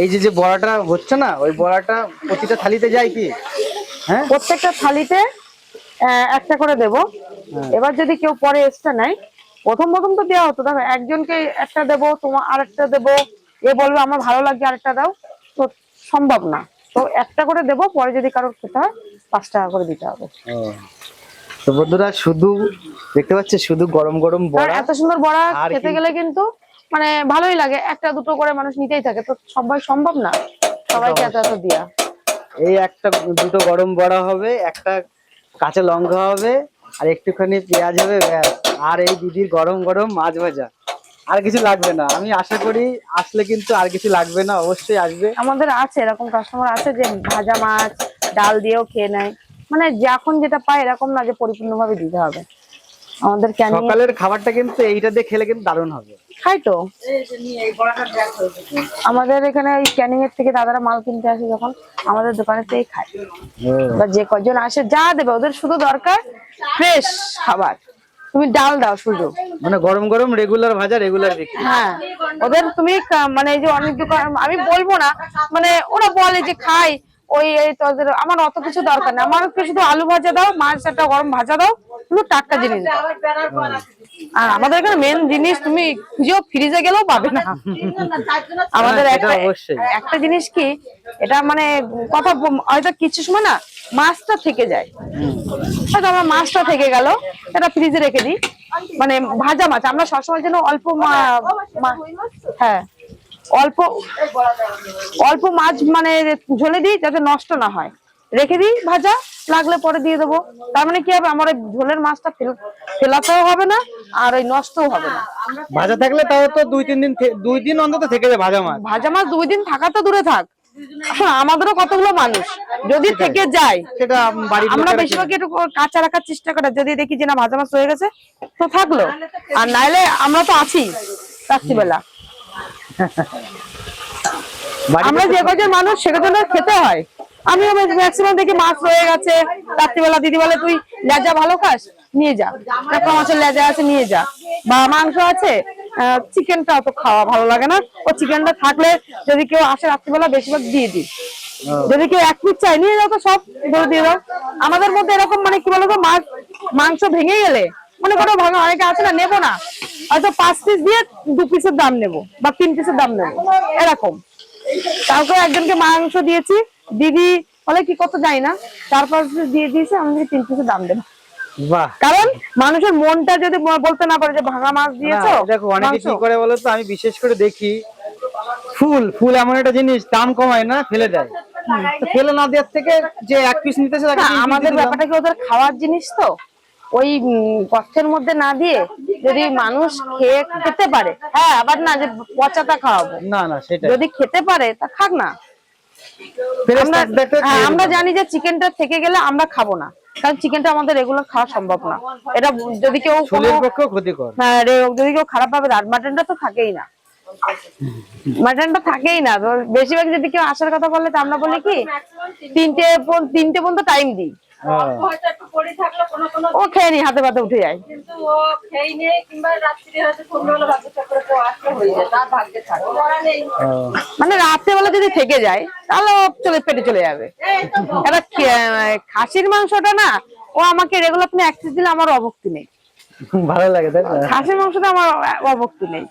এই যে যে বড়াটা হচ্ছে না ওই বড়াটা প্রতিটা থালিতে যায় কি? হ্যাঁ? প্রত্যেকটা থালিতে একটা করে দেব। এবার যদি কেউ পরে এক্সট্রা নেয় প্রথম প্রথম তো দেওয়া হতো। দেখো একজনকে একটা দেবো তোমার আরেকটা দেবো এ বলবে আমার ভালো লাগছে আরেকটা দাও। তো সম্ভব না। তো একটা করে দেবো পরে যদি কারোর খেতে হয় পাঁচ টাকা করে দিতে হবে। তো বন্ধুরা শুধু দেখতে পাচ্ছে শুধু গরম গরম বড়া এত সুন্দর বড়া খেতে গেলে কিন্তু মানে ভালোই লাগে। একটা দুটো করে মানুষ নিতেই থাকে। তো সবাই সম্ভব না? সবাইকে এত এত দিয়া। এই একটা দুটো গরম বড়া হবে একটা কাঁচা লঙ্কা হবে আর একটুখানি পেঁয়াজ হবে ব্যাস। আর এই দিদির গরম গরম মাছ ভাজা। আর কিছু লাগবে না। আমি আশা করি আসলে কিন্তু আর কিছু লাগবে না অবশ্যই আসবে। আমাদের আছে এরকম কাস্টমার আছে যে ভাজা মাছ ডাল দিয়েও খেয়ে নেয়। মানে যখন যেটা পায় এরকম না যে পরিপূর্ণভাবে দিতে হবে। আমাদের সকালের খাবারটা কিন্তু এইটা দিয়ে খেলে কিন্তু দারুণ হবে। খাই তো। আমাদের এখানে ওই ক্যানিং এর থেকে দাদারা মাল কিনতে আসে যখন আমাদের দোকানের থেকেই খায় বা যে কজন আসে যা দেবে ওদের শুধু দরকার ফ্রেশ খাবার। তুমি ডাল দাও শুধু। মানে গরম গরম রেগুলার ভাজা রেগুলার বিক্রি। হ্যাঁ ওদের তুমি মানে এই যে অনেক দোকান আমি বলব না মানে ওরা বলে যে খাই ওই এই তোদের আমার অত কিছু দরকার নেই। আমার শুধু আলু ভাজা দাও মাছ একটা গরম ভাজা দাও শুধু টাটকা জিনিস দাও। আর আমাদের এখানে মেন জিনিস তুমি খুঁজেও ফ্রিজে গেলেও পাবে না। আমাদের হ্যাঁ, একটা একটা জিনিস কি এটা মানে কথা হয়তো কিছু সময় না মাছটা থেকে যায়। হয়তো আমার মাছটা থেকে গেল এটা ফ্রিজে রেখে দিই। মানে ভাজা মাছ আমরা সবসময় যেন অল্প হ্যাঁ অল্প অল্প মাছ মানে ঝোলে দিই যাতে নষ্ট না হয়। রেখে দিই ভাজা লাগলে পরে দিয়ে দেবো। তার মানে কি হবে? আমার ওই ঝোলের মাছটা ফেলাতেও হবে না আর ওই নষ্টও হবে না। ভাজা থাকলে তাও তো দুই তিন দিন দুই দিন অন্তত থেকে যায় ভাজা মাছ। ভাজা মাছ দুই দিন থাকা তো দূরে থাক। আমাদেরও কতগুলো মানুষ। যদি থেকে যায় সেটা আমরা বেশিরভাগ একটু কাঁচা রাখার চেষ্টা করি। যদি দেখি যে না ভাজা মাছ হয়ে গেছে তো থাকল। আর নাইলে আমরা তো আছি রাত্রিবেলা। আমরা যে কজন মানুষ সে কজন খেতে হয়। আমিও ম্যাক্সিমাম দেখি মাছ রয়ে গেছে। রাত্রিবেলা দিদি বলে তুই লেজা ভালো খাস? নিয়ে যা। কাঁকড়া মাছের লেজা আছে নিয়ে যা। বা মাংস আছে? চিকেনটা অত খাওয়া ভালো লাগে না। ও চিকেনটা থাকলে যদি কেউ আসে রাত্রিবেলা বেশিরভাগ দিয়ে দিই। যদি কেউ এক পিস চাই নিয়ে যাও তো সব ধরে দিয়ে দাও। আমাদের মধ্যে এরকম মানে কি বলতো মাছ মাংস ভেঙে গেলে। মনে করো ভাঙা অনেকে আছে না নেব না। হয়তো পাঁচ পিস দিয়ে দু পিসের দাম নেব বা তিন পিসের দাম নেব। এরকম। কাউকে একজনকে মাংস দিয়েছি দিদি বলে কি কত যাই না চার পাঁচ পিস দিয়ে দিয়েছে আমাদেরকে তিন পিসের দাম দেবে। বাহ। কারণ মানুষের মনটা যদি বলতে না পারে যে ভাঙা মাছ দিয়েছ দেখো অনেকে কি করে বলো তো আমি বিশেষ করে দেখি ফুল ফুল এমন একটা জিনিস দাম কমায় না ফেলে দেয়। ফেলে না দেওয়ার থেকে যে এক পিস নিতেছে তাকে না, তিন piece আমাদের ব্যাপারটা কি ওদের খাওয়ার জিনিস তো ওই গর্তের মধ্যে না দিয়ে যদি মানুষ খেয়ে খেতে পারে হ্যাঁ আবার না যে পচাটা খাওয়াবো। না না সেটা যদি খেতে পারে তা খাক না। আমরা হ্যাঁ। জানি যে চিকেনটা থেকে গেলে আমরা খাব না কারণ চিকেনটা আমাদের রেগুলার খাওয়া সম্ভব না। এটা যদি কেউ হ্যাঁ, যদি কেউ খারাপ ভাবে আর মাটনটা তো থাকেই না। মাটনটা থাকেই না। বেশিরভাগ যদি কেউ আসার কথা বলে তো আমরা বলি কি তিনটে তিনটে পর্যন্ত টাইম দিই। হয়তো একটু পড়ে থাকল কোনো কোনো ও খেয়ে নি হাতে পাতে উঠে যায়। কিন্তু ও খেয়ে নেই কিংবা রাত্রি হয়তো সন্ধ্যাবেলা ভাগ্য চক্রে আসলে হয়ে যায় তার ভাগ্যে থাকে। করা নেই। মানে রাত্রেবেলা যদি থেকে যায় তাহলে ও চলে পেটে চলে যাবে। এই তো এবার খে- খাসির মাংসটা না ও আমাকে রেগুলার তুমি অ্যাক্সেস দিলে আমার অভক্তি নেই। ভালো লাগে তাই না? খাসির মাংসটা আমার অভক্তি নেই।